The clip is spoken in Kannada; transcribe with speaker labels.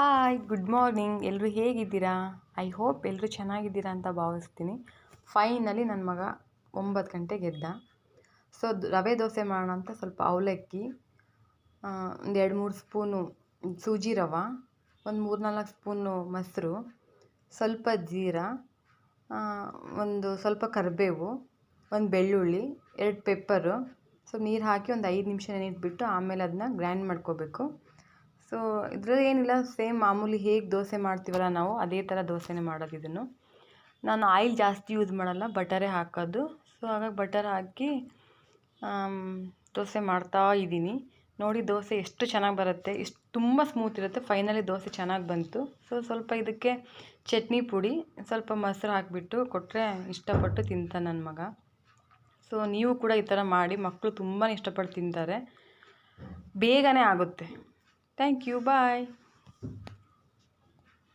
Speaker 1: ಹಾಯ್ ಗುಡ್ ಮಾರ್ನಿಂಗ್ ಎಲ್ಲರೂ ಹೇಗಿದ್ದೀರಾ? ಐ ಹೋಪ್ ಎಲ್ಲರೂ ಚೆನ್ನಾಗಿದ್ದೀರಾ ಅಂತ ಭಾವಿಸ್ತೀನಿ. ಫೈನಲಿ ನನ್ನ ಮಗ ಒಂಬತ್ತು ಗಂಟೆಗೆ ಎದ್ದ. ಸೊ ರವೆ ದೋಸೆ ಮಾಡೋಣ ಅಂತ ಸ್ವಲ್ಪ ಅವಲಕ್ಕಿ ಒಂದು ಎರಡು ಮೂರು ಸ್ಪೂನು ಸೂಜಿ ರವೆ, ಒಂದು ಮೂರು ನಾಲ್ಕು ಸ್ಪೂನು ಮೊಸರು, ಸ್ವಲ್ಪ ಜೀರಾ ಒಂದು ಸ್ವಲ್ಪ ಕರಿಬೇವು, ಒಂದು ಬೆಳ್ಳುಳ್ಳಿ, ಎರಡು ಪೆಪ್ಪರು ಸೊ ನೀರು ಹಾಕಿ ಒಂದು ಐದು ನಿಮಿಷ ನೆನೆಟ್ಬಿಟ್ಟು ಆಮೇಲೆ ಅದನ್ನ ಗ್ರೈಂಡ್ ಮಾಡ್ಕೋಬೇಕು. ಸೊ ಇದರಲ್ಲಿ ಏನಿಲ್ಲ ಸೇಮ್ ಮಾಮೂಲಿ ಹೇಗೆ ದೋಸೆ ಮಾಡ್ತೀವಲ್ಲ ನಾವು, ಅದೇ ಥರ ದೋಸೆನೇ ಮಾಡೋದು ಇದನ್ನು. ನಾನು ಆಯಿಲ್ ಜಾಸ್ತಿ ಯೂಸ್ ಮಾಡಲ್ಲ, ಬಟರೇ ಹಾಕೋದು. ಸೊ ಹಾಗಾಗಿ ಬಟರ್ ಹಾಕಿ ದೋಸೆ ಮಾಡ್ತಾ ಇದ್ದೀನಿ. ನೋಡಿ ದೋಸೆ ಎಷ್ಟು ಚೆನ್ನಾಗಿ ಬರುತ್ತೆ, ಇಷ್ಟು ತುಂಬ ಸ್ಮೂತ್ ಇರುತ್ತೆ ಫೈನಲಿ ದೋಸೆ ಚೆನ್ನಾಗಿ ಬಂತು. ಸೊ ಸ್ವಲ್ಪ ಇದಕ್ಕೆ ಚಟ್ನಿ ಪುಡಿ, ಸ್ವಲ್ಪ ಮೊಸರು ಹಾಕಿಬಿಟ್ಟು ಕೊಟ್ಟರೆ ಇಷ್ಟಪಟ್ಟು ತಿಂತಾನೆ ನನ್ನ ಮಗ. ಸೊ ನೀವು ಕೂಡ ಈ ಥರ ಮಾಡಿ ಮಕ್ಕಳು ತುಂಬಾ ಇಷ್ಟಪಟ್ಟು ತಿಂತಾರೆ. ಬೇಗನೆ ಆಗುತ್ತೆ. Thank you bye